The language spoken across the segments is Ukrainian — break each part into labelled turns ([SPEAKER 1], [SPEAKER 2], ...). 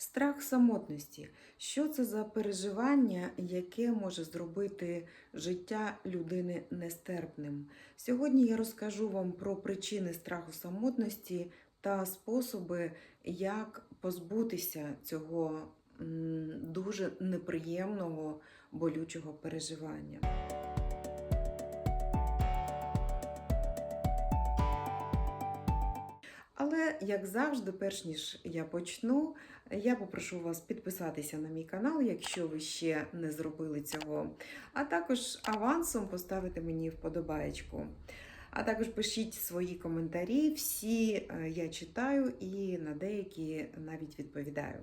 [SPEAKER 1] Страх самотності. Що це за переживання, яке може зробити життя людини нестерпним? Сьогодні я розкажу вам про причини страху самотності та способи, як позбутися цього дуже неприємного болючого переживання. Але, як завжди, перш ніж я почну, я попрошу вас підписатися на мій канал, якщо ви ще не зробили цього. А також авансом поставити мені вподобаєчку. А також пишіть свої коментарі, всі е, я читаю і на деякі навіть відповідаю.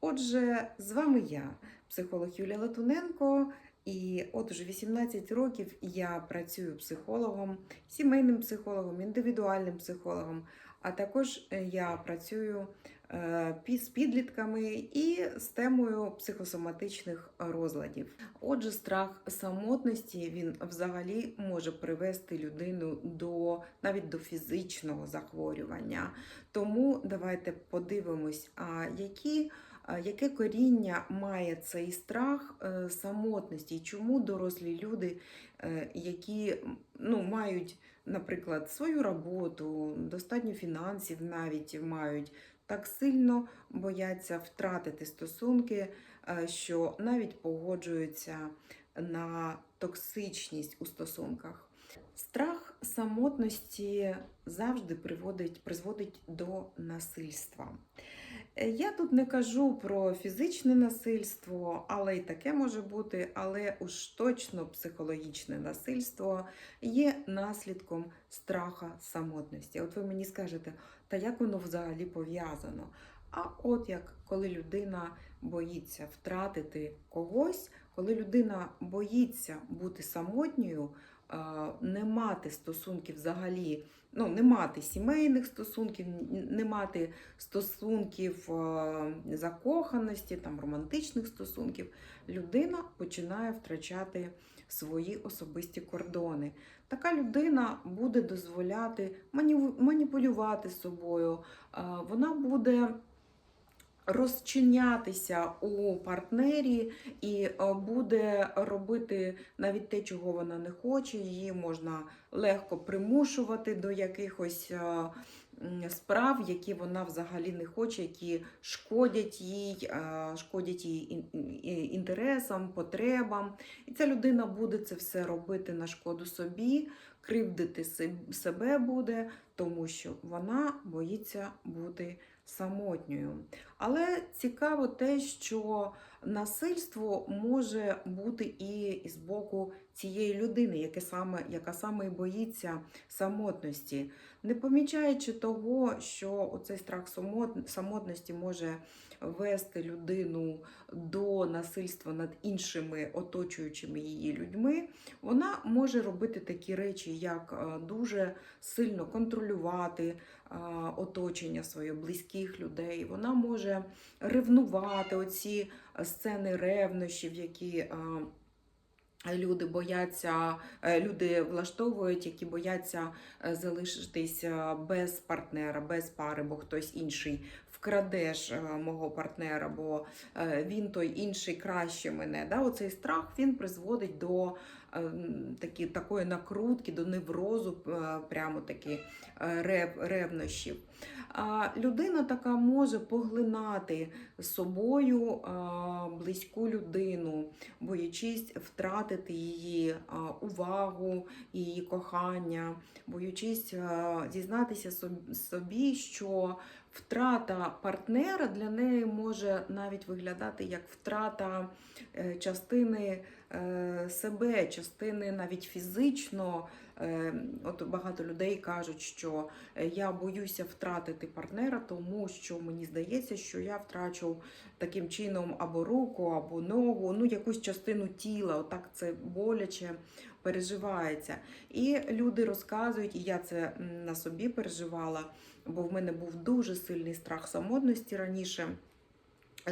[SPEAKER 1] Отже, з вами я, психолог Юлія Латуненко. І от уже 18 років я працюю психологом, сімейним психологом, індивідуальним психологом, а також е, я працюю е, з підлітками і з темою психосоматичних розладів. Отже, страх самотності він взагалі може привести людину до навіть до фізичного захворювання. Тому давайте подивимось, які Яке коріння має цей страх е, самотності? Чому дорослі люди, які ну, мають, наприклад, свою роботу, достатньо фінансів навіть мають, так сильно бояться втратити стосунки, е, що навіть погоджуються на токсичність у стосунках? Страх самотності завжди приводить, призводить до насильства. Е, Я тут не кажу про фізичне насильство, але й таке може бути, але уж точно психологічне насильство є наслідком страха самотності. От ви мені скажете, та як воно взагалі пов'язано? А от як коли людина боїться втратити когось, коли людина боїться бути самотньою, не мати стосунків взагалі, ну не мати сімейних стосунків, не мати стосунків закоханості, там романтичних стосунків, людина починає втрачати свої особисті кордони. Така людина буде дозволяти маніпулювати собою, вона буде розчинятися у партнері і е, буде робити навіть те, чого вона не хоче. Її можна легко примушувати до якихось е, справ, які вона взагалі не хоче, які шкодять їй, е, шкодять її ін- ін- інтересам, потребам. І ця людина буде це все робити на шкоду собі, кривдити себе буде, тому що вона боїться бути самотньою. Але цікаво те, що насильство може бути і з боку цієї людини, яке саме, яка саме і боїться самотності, не помічаючи того, що оцей страх самотності може вести людину до насильства над іншими оточуючими її людьми, вона може робити такі речі, як е, дуже сильно контролювати е, оточення своє близьких людей. Вона може ревнувати оці е, сцени ревнощів, які е, люди бояться, е, люди влаштовують, які бояться залишитись без партнера, без пари, бо хтось інший вкраде ж е, мого партнера, бо е, він той інший краще мене. Да? Оцей страх він призводить до е, такі, такої накрутки, до неврозу, прямо таки е, рев, ревнощів. А людина така може поглинати собою близьку людину, боячись втратити її увагу, її кохання, боячись а, зізнатися собі, що втрата партнера для неї може навіть виглядати як втрата е, частини е, себе, частини навіть фізично. Е, От багато людей кажуть, що е, я боюся втратити партнера, тому що мені здається, що я втрачу таким чином або руку, або ногу, ну якусь частину тіла. Отак це боляче переживається. І люди розказують, і я це на собі переживала, бо в мене був дуже сильний страх самотності раніше.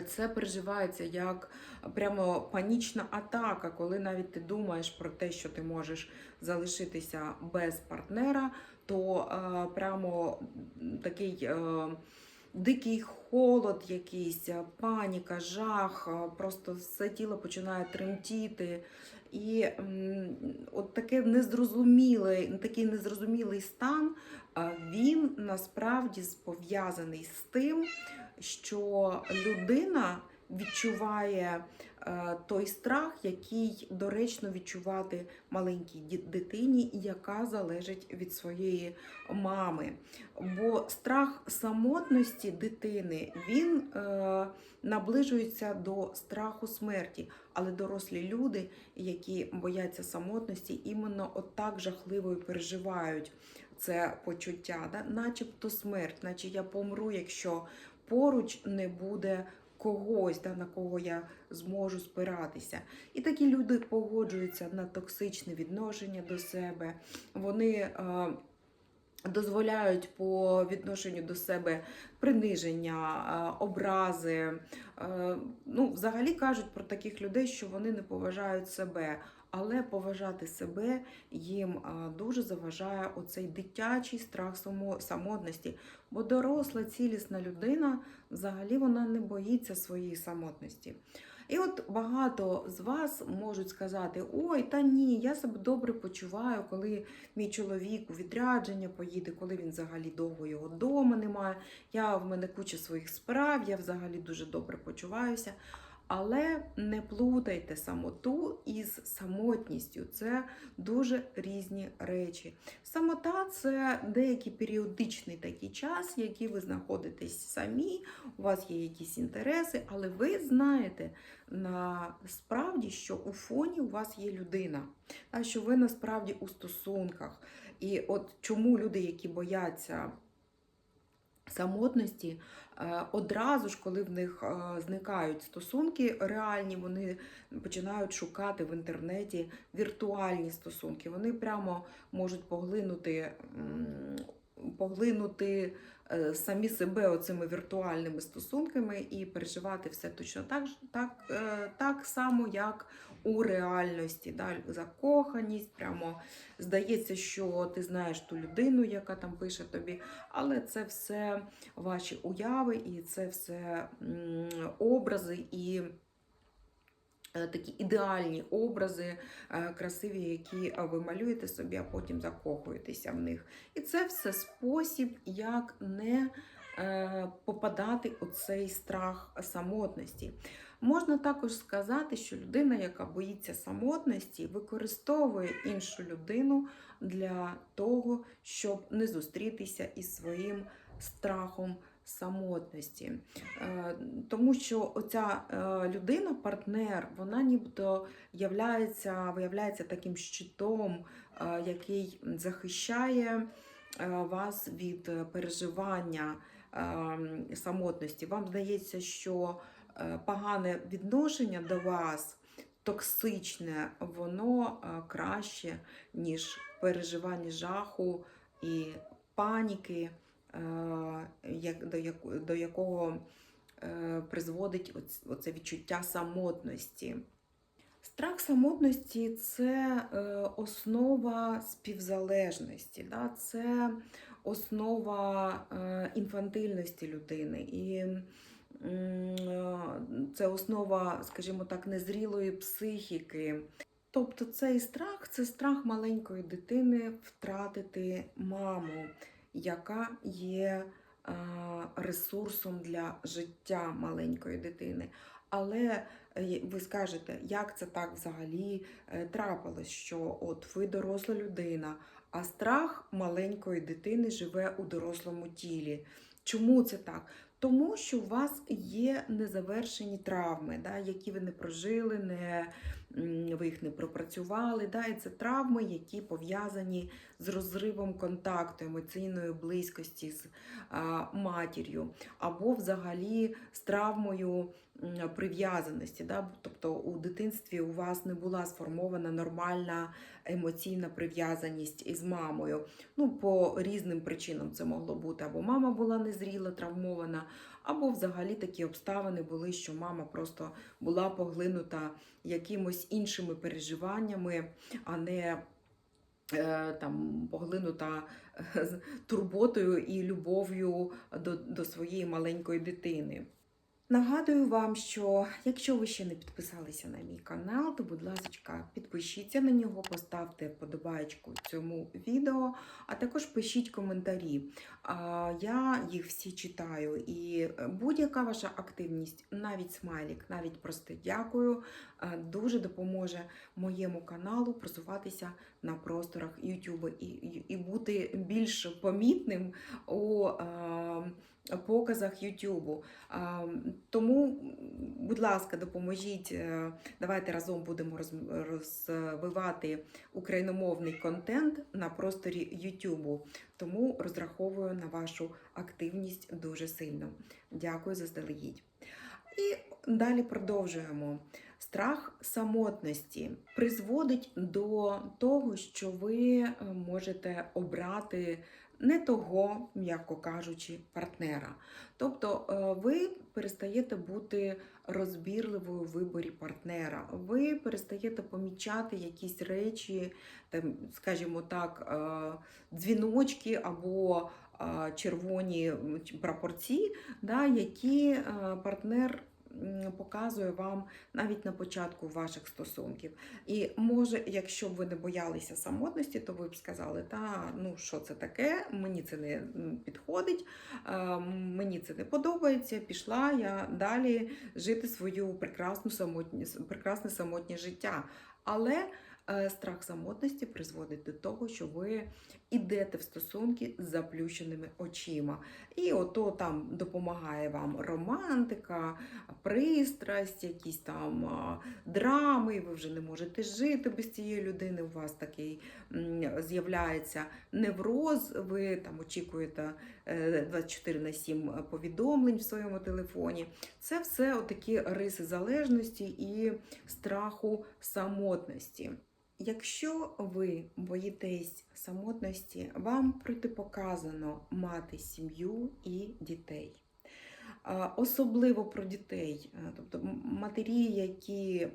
[SPEAKER 1] Це переживається як прямо панічна атака, коли навіть ти думаєш про те, що ти можеш залишитися без партнера, то е, прямо такий е, дикий холод якийсь, е, паніка, жах, е, просто все тіло починає тремтіти. І от таке незрозумілий, такий незрозумілий стан, е, він насправді пов'язаний з тим, що людина відчуває е, той страх, який доречно відчувати маленькій дитині, яка залежить від своєї мами. Бо страх самотності дитини він е, наближується до страху смерті. Але дорослі люди, які бояться самотності, іменно отак жахливо і переживають це почуття, да? начебто смерть, наче я помру, якщо поруч не буде когось, да, на кого я зможу спиратися. І такі люди погоджуються на токсичне відношення до себе. Вони е, дозволяють по відношенню до себе приниження, е, образи. Е, ну, взагалі кажуть про таких людей, що вони не поважають себе. Але поважати себе їм дуже заважає оцей дитячий страх самотності. Бо доросла, цілісна людина взагалі вона не боїться своєї самотності. І от багато з вас можуть сказати: ой, та ні, я себе добре почуваю, коли мій чоловік у відрядження поїде, коли він взагалі довго його вдома немає. Я в мене куча своїх справ, я взагалі дуже добре почуваюся. Але не плутайте самоту із самотністю. Це дуже різні речі. Самота це деякий періодичний такий час, який ви знаходитесь самі, у вас є якісь інтереси, але ви знаєте насправді, що у фоні у вас є людина, а що ви насправді у стосунках. І от чому люди, які бояться самотності, е, одразу ж, коли в них е, зникають стосунки реальні, вони починають шукати в інтернеті віртуальні стосунки. Вони прямо можуть поглинути, поглинути е, самі себе оцими віртуальними стосунками і переживати все точно так, так, так само, як у реальності. Да? Закоханість, прямо здається, що ти знаєш ту людину, яка там пише тобі, але це все ваші уяви, і це все образи і. е, Такі ідеальні образи, е, красиві, які е, ви малюєте собі, а потім закохуєтеся в них. І це все спосіб, як не попадати у цей страх самотності. Можна також сказати, що людина, яка боїться самотності, використовує іншу людину для того, щоб не зустрітися із своїм страхом самотності. Е, Тому що оця е, людина, партнер, вона нібито являється, виявляється таким щитом, е, який захищає е, вас від е, переживання е, самотності. Вам здається, що е, погане відношення до вас. Токсичне, воно е, краще, ніж переживання жаху і паніки, е, до, якого призводить оце відчуття самотності. Страх самотності це основа співзалежності, це основа е, інфантильності людини. І е, це основа, скажімо так, незрілої психіки. Тобто цей страх це страх маленької дитини втратити маму, яка є е, ресурсом для життя маленької дитини. Але ви скажете, як це так взагалі трапилось, що от ви доросла людина, а страх маленької дитини живе у дорослому тілі. Чому це так? Тому що у вас є незавершені травми, да, які ви не прожили, не, ви їх не пропрацювали. Да, і це травми, які пов'язані з розривом контакту, емоційної близькості з а, матір'ю, або взагалі з травмою прив'язаності. Да? Тобто у дитинстві у вас не була сформована нормальна емоційна прив'язаність із мамою. Ну, по різним причинам це могло бути. Або мама була незріла, травмована, або взагалі такі обставини були, що мама просто була поглинута якимось іншими переживаннями, а не е, там поглинута е, турботою і любов'ю до, до своєї маленької дитини. Нагадую вам, що якщо ви ще не підписалися на мій канал, то, будь ласка, підпишіться на нього, поставте вподобайку цьому відео, а також пишіть коментарі. Я їх всі читаю, і будь-яка ваша активність, навіть смайлік, навіть просте дякую, дуже допоможе моєму каналу просуватися на просторах YouTube і, і, бути більш помітним у показах. А, Тому, будь ласка, допоможіть. е, Давайте разом будемо розвивати україномовний контент на просторі YouTube. Тому розраховую на вашу активність дуже сильно. Дякую заздалегідь. І далі продовжуємо. Страх самотності призводить до того, що ви е, можете обрати не того, м'яко кажучи, партнера. Тобто е, ви перестаєте бути розбірливою в виборі партнера. Ви перестаєте помічати якісь речі, там, скажімо так, е, дзвіночки або е, червоні прапорці, да, які партнер показує вам навіть на початку ваших стосунків. І може, якщо б ви не боялися самотності, то ви б сказали, та ну що це таке, мені це не підходить, мені це не подобається. Пішла я далі жити свою прекрасну самотні, прекрасне самотнє життя. Але е, страх самотності призводить до того, що ви ідете в стосунки з заплющеними очима. І ото там допомагає вам романтика, пристрасть, якісь там драми, ви вже не можете жити без цієї людини. У вас такий з'являється невроз, ви там очікуєте е, 24 на 7 повідомлень в своєму телефоні. Це все отакі риси залежності і страху самотності. Якщо ви боїтесь самотності, вам протипоказано мати сім'ю і дітей. Особливо про дітей, тобто матері, які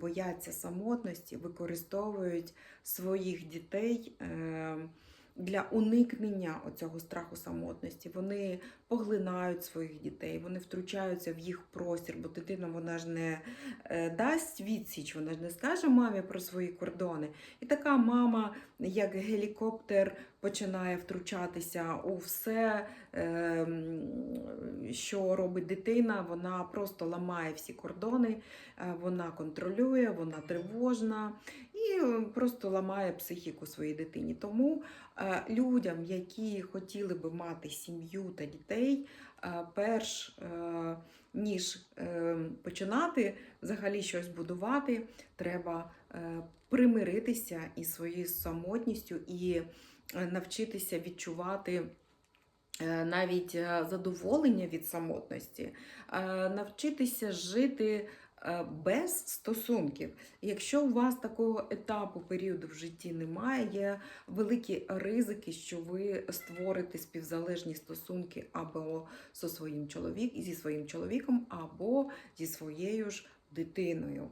[SPEAKER 1] бояться самотності, використовують своїх дітей е, для уникнення оцього страху самотності. Вони поглинають своїх дітей, вони втручаються в їх простір, бо дитина вона ж не е, дасть відсіч, вона ж не скаже мамі про свої кордони. І така мама, як гелікоптер, починає втручатися у все, е, що робить дитина. Вона просто ламає всі кордони, е, вона контролює, вона тривожна і е, просто ламає психіку своїй дитині. Тому е, людям, які хотіли би мати сім'ю та дітей, е, перш ніж починати взагалі щось будувати, треба примиритися із своєю самотністю і навчитися відчувати. Навіть задоволення від самотності, навчитися жити без стосунків. Якщо у вас такого етапу періоду в житті немає, є великі ризики, що ви створите співзалежні стосунки або зі своїм чоловіком, зі своїм чоловіком, або зі своєю ж дитиною.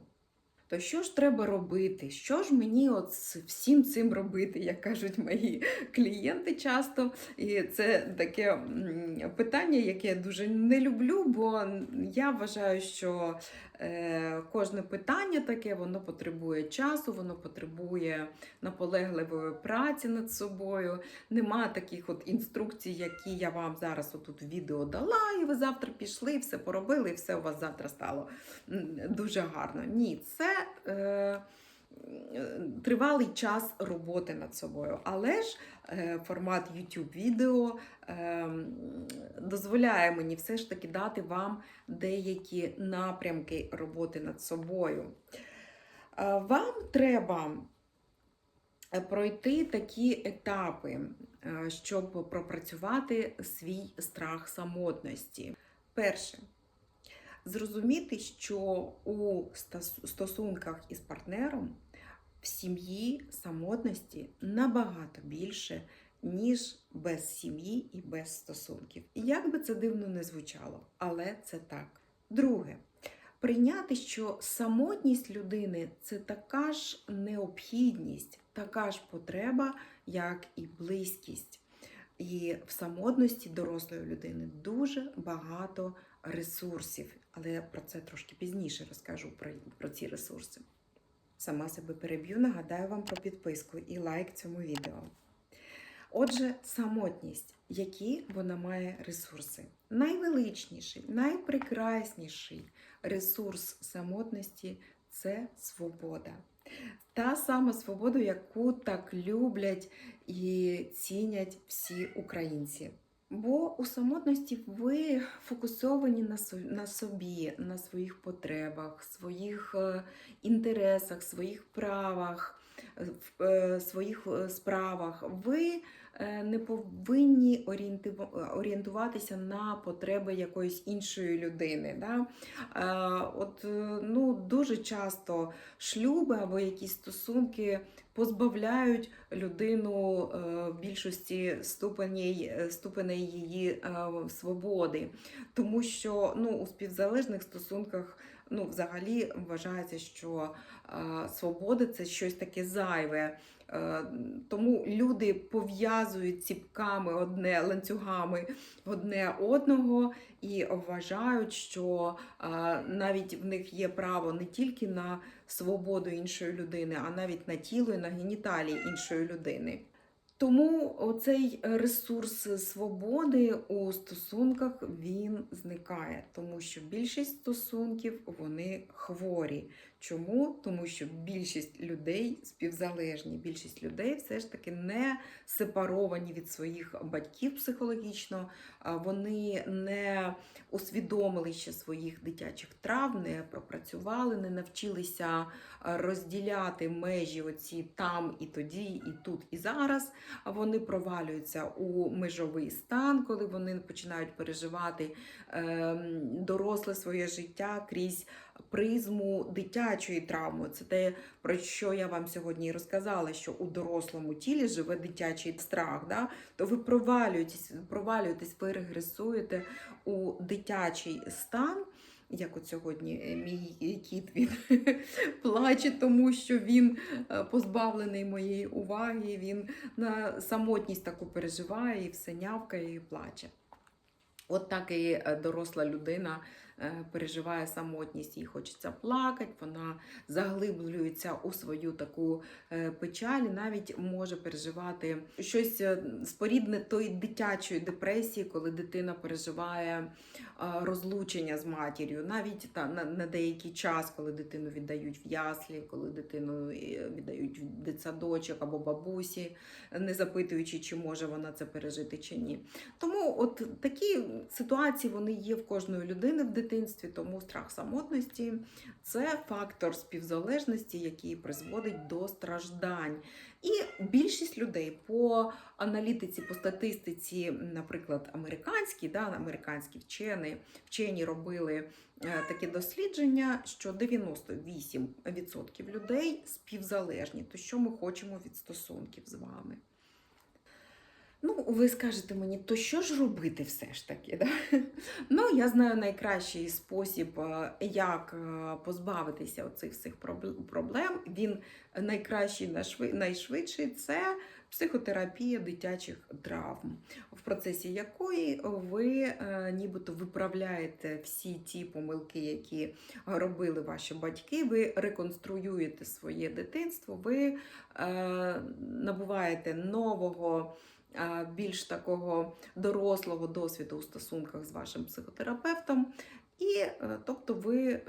[SPEAKER 1] То що ж треба робити? Що ж мені от з всім цим робити, як кажуть мої клієнти часто. І це таке питання, яке я дуже не люблю, бо я вважаю, що е, кожне питання таке воно потребує часу, воно потребує наполегливої праці над собою. Нема таких от інструкцій, які я вам зараз отут відео дала, і ви завтра пішли, все поробили, і все у вас завтра стало дуже гарно. Ні, це. Е, Тривалий час роботи над собою, але ж е, формат YouTube відео е, дозволяє мені все ж таки дати вам деякі напрямки роботи над собою. Е, Вам треба пройти такі етапи, щоб пропрацювати свій страх самотності. Перше. Зрозуміти, що у стосунках із партнером в сім'ї самотності набагато більше, ніж без сім'ї і без стосунків. І як би це дивно не звучало, але це так. Друге, прийняти, що самотність людини це така ж необхідність, така ж потреба, як і близькість. І в самотності дорослої людини дуже багато ресурсів, але я про це трошки пізніше розкажу про, про ці ресурси. Сама себе переб'ю, нагадаю вам про підписку і лайк цьому відео. Отже, самотність, які вона має ресурси. Найвеличніший, найпрекрасніший ресурс самотності це свобода. Та сама свобода, яку так люблять і цінять всі українці. Бо у самотності ви фокусовані на со- собі, на своїх потребах, своїх е, інтересах, своїх правах, в е, своїх е, справах. Ви е, не повинні орієнтуватися на потреби якоїсь іншої людини. Да? От ну, дуже часто шлюби або якісь стосунки позбавляють людину е, більшості ступеней, ступеней її свободи, тому що ну, у співзалежних стосунках ну, взагалі вважається, що е, свобода це щось таке зайве. Е, Тому люди пов'язують ціпками одне ланцюгами одне одного і вважають, що е, навіть в них є право не тільки на свободу іншої людини, а навіть на тіло і на геніталії іншої людини. Тому оцей ресурс свободи у стосунках він зникає, тому що більшість стосунків вони хворі. Чому? Тому що більшість людей співзалежні, більшість людей все ж таки не сепаровані від своїх батьків психологічно, вони не усвідомили ще своїх дитячих травм, не пропрацювали, не навчилися розділяти межі оці там і тоді, і тут, і зараз. Вони провалюються у межовий стан, коли вони починають переживати ем, доросле своє життя крізь призму дитячої травми. Це те, про що я вам сьогодні і розказала, що у дорослому тілі живе дитячий страх. Да? То ви провалюєтесь, провалюєтесь, регресуєте у дитячий стан. Як от сьогодні е, мій кіт він плаче, тому що він е, позбавлений моєї уваги, він на самотність таку переживає і все нявкає і плаче. От так і е, доросла людина переживає самотність, їй хочеться плакати, вона заглиблюється у свою таку е, печаль, навіть може переживати щось е, спорідне тої дитячої депресії, коли дитина переживає е, розлучення з матір'ю, навіть та, на, на деякий час, коли дитину віддають в яслі, коли дитину е, віддають в дитсадочок або бабусі, не запитуючи, чи може вона це пережити чи ні. Тому от такі ситуації вони є в кожної людини в дитинстві, тому страх самотності це фактор співзалежності, який призводить до страждань. І більшість людей по аналітиці, по статистиці, наприклад, американські, да, американські вчені, вчені робили е, таке дослідження, що 98% людей співзалежні. То що ми хочемо від стосунків з вами? Ну, ви скажете мені, то що ж робити все ж таки? Да? Ну, я знаю найкращий спосіб, е, як е, позбавитися оцих всіх проблем. Він найкращий, найшвидший це психотерапія дитячих травм, в процесі якої ви е, нібито виправляєте всі ті помилки, які робили ваші батьки. Ви реконструюєте своє дитинство, ви набуваєте нового більш такого дорослого досвіду у стосунках з вашим психотерапевтом. І е, тобто ви е,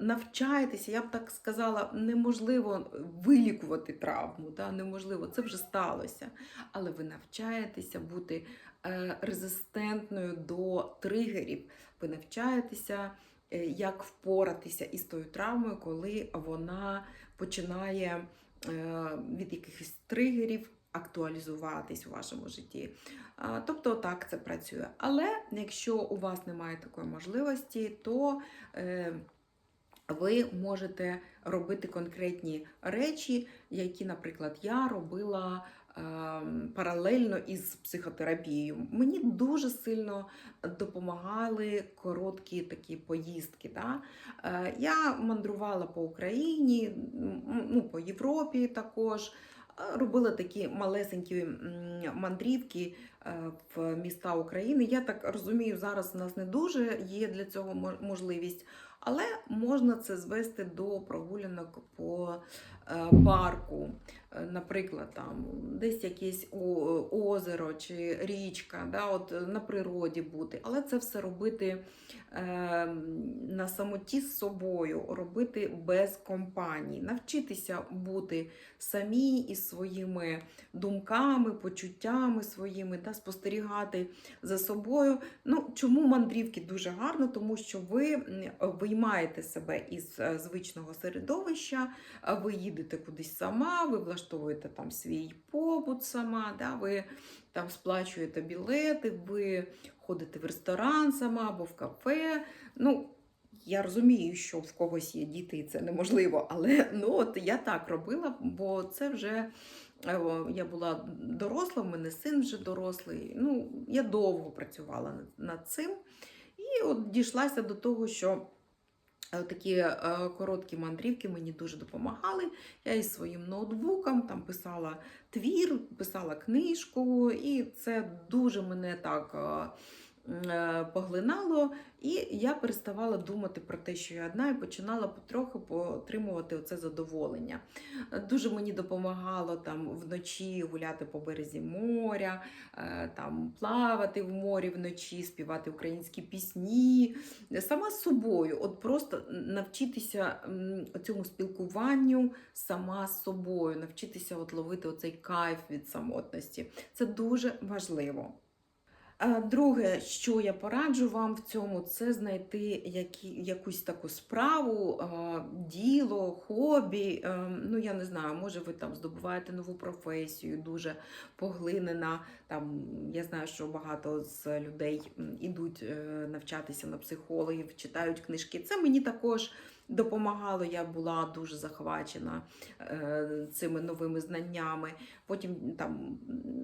[SPEAKER 1] навчаєтеся, я б так сказала, неможливо вилікувати травму, да? неможливо, це вже сталося. Але ви навчаєтеся бути е, резистентною до тригерів. Ви навчаєтеся, як впоратися із тою травмою, коли вона починає від якихось тригерів актуалізуватись у вашому житті. Тобто так це працює. Але якщо у вас немає такої можливості, то е, ви можете робити конкретні речі, які, наприклад, я робила паралельно із психотерапією. Мені дуже сильно допомагали короткі такі поїздки. Да? Е, Я мандрувала по Україні, ну, по Європі також. Робила такі малесенькі мандрівки е, в міста України. Я так розумію, зараз у нас не дуже є для цього мо- можливість, але можна це звести до прогулянок по е, парку. Наприклад, там десь якесь озеро чи річка, да, от е, на природі бути. Але це все робити е, на самоті з собою, робити без компанії, навчитися бути самі із своїми думками, почуттями своїми, да, спостерігати за собою. Ну, чому мандрівки дуже гарно? Тому що ви виймаєте себе із е, звичного середовища, ви їдете кудись сама, ви влаштовуєте там свій побут сама, да, ви там сплачуєте білети, ви ходите в ресторан сама або в кафе. Ну, я розумію, що в когось є діти, і це неможливо, але ну, от я так робила, бо це вже е, я була доросла, в мене син вже дорослий. Ну, я довго працювала над, цим. І от дійшлася до того, що такі е, короткі мандрівки мені дуже допомагали. Я із своїм ноутбуком там писала твір, писала книжку, і це дуже мене так. Е, Поглинало, і я переставала думати про те, що я одна, і починала потроху отримувати оце задоволення. Дуже мені допомагало там вночі гуляти по березі моря, е, там плавати в морі вночі, співати українські пісні, сама з собою, от просто навчитися цьому спілкуванню сама з собою, навчитися от ловити оцей кайф від самотності. Це дуже важливо. Друге, що я пораджу вам в цьому, це знайти які, якусь таку справу, діло, хобі. е, Ну, я не знаю, може ви там здобуваєте нову професію, дуже поглинена. Там, я знаю, що багато з людей ідуть е, навчатися на психологів, читають книжки. Це мені також допомагало. Я була дуже захвачена е, цими новими знаннями. Потім там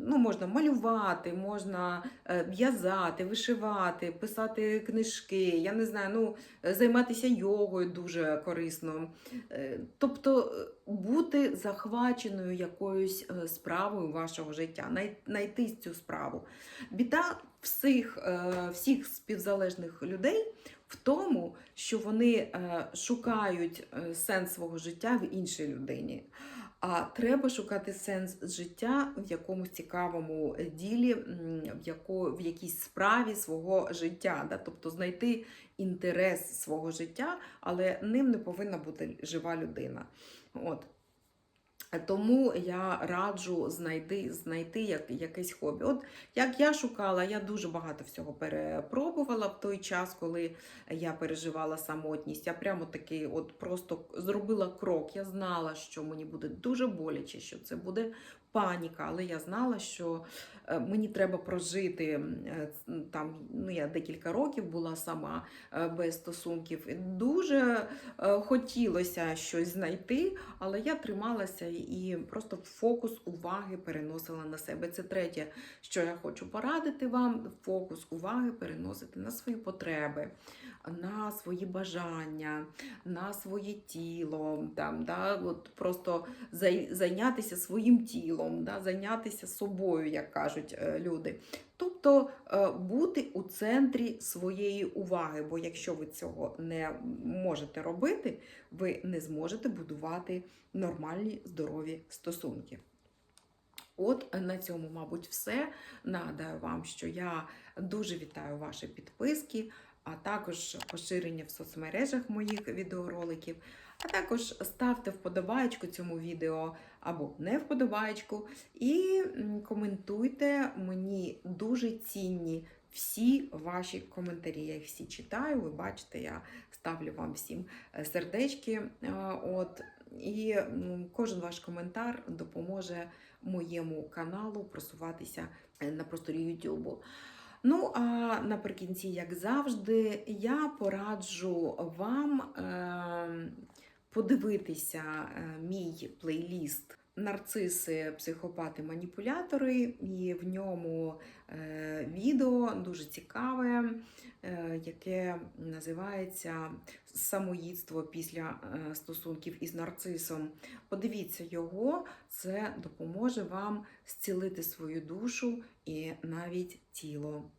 [SPEAKER 1] ну, можна малювати, можна е, в'язати, вишивати, писати книжки. Я не знаю, ну, займатися йогою дуже корисно. Е, Тобто бути захваченою якоюсь справою вашого життя, знайти цю справу. Біда всіх, всіх співзалежних людей в тому, що вони е, шукають е, сенс свого життя в іншій людині. А треба шукати сенс життя в якомусь цікавому ділі, в, яко, в якійсь справі свого життя. Да? Тобто знайти інтерес свого життя, але ним не повинна бути жива людина. От. Тому я раджу знайти, знайти як, якесь хобі. От як я шукала, я дуже багато всього перепробувала в той час, коли я переживала самотність. Я прямо таки от просто зробила крок. Я знала, що мені буде дуже боляче, що це буде паніка, але я знала, що е, мені треба прожити е, там. Ну, я декілька років була сама е, без стосунків. Дуже хотілося щось знайти, але я трималася і просто фокус уваги переносила на себе. Це третє, що я хочу порадити вам: фокус уваги переносити на свої потреби, на свої бажання, на своє тіло. Там, да, от просто зайнятися своїм тілом, да, зайнятися собою, як кажуть е, люди. Тобто е, бути у центрі своєї уваги, бо якщо ви цього не можете робити, ви не зможете будувати нормальні здорові стосунки. От на цьому, мабуть, все. Нагадаю вам, що я дуже вітаю ваші підписки, а також поширення в соцмережах моїх відеороликів. А також ставте вподобаєчку цьому відео або не вподобаєчку. І коментуйте мені дуже цінні всі ваші коментарі. Я їх всі читаю. Ви бачите, я ставлю вам всім е, сердечки. Е, От, і кожен ваш коментар допоможе моєму каналу просуватися е, на просторі YouTube. Ну, а наприкінці, як завжди, я пораджу вам е, подивитися е, мій плейліст нарциси, психопати, маніпулятори, і в ньому е, відео дуже цікаве, е, яке називається Самоїдство після стосунків із нарцисом. Подивіться його, це допоможе вам зцілити свою душу і навіть тіло.